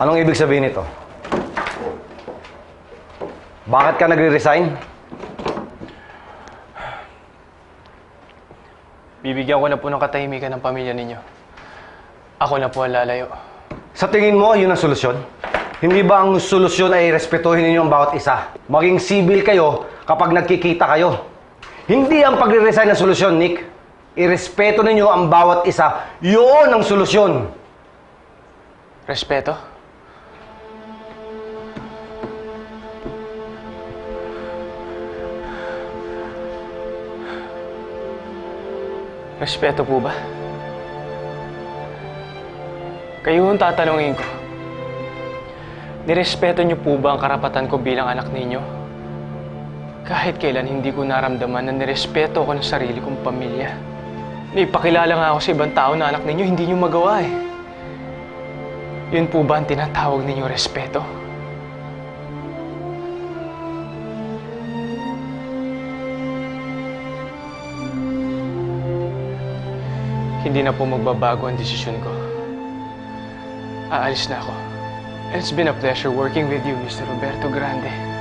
Anong ibig sabihin nito? Bakit ka nagre-resign? Bibigyan ko na po ng katahimikan ng pamilya ninyo. Ako na po ang lalayo. Sa tingin mo, yun ang solusyon? Hindi ba ang solusyon ay respetuhin ninyo ang bawat isa? Maging civil kayo kapag nagkikita kayo. Hindi ang pagre-resign ang solusyon, Nick. Irespeto ninyo ang bawat isa. Yun ang solusyon. Respeto? Respeto po ba? Kayo ang tatanungin ko. Nirespeto niyo po ba ang karapatan ko bilang anak ninyo? Kahit kailan hindi ko naramdaman na nirespeto ko ng sarili kong pamilya. Naipakilala nga ako sa ibang tao na anak ninyo, hindi niyo magawa eh. Yun po ba ang tinatawag ninyong respeto? Hindi na po magbabago ang desisyon ko. Aalis na ako. It's been a pleasure working with you, Mr. Roberto Grande.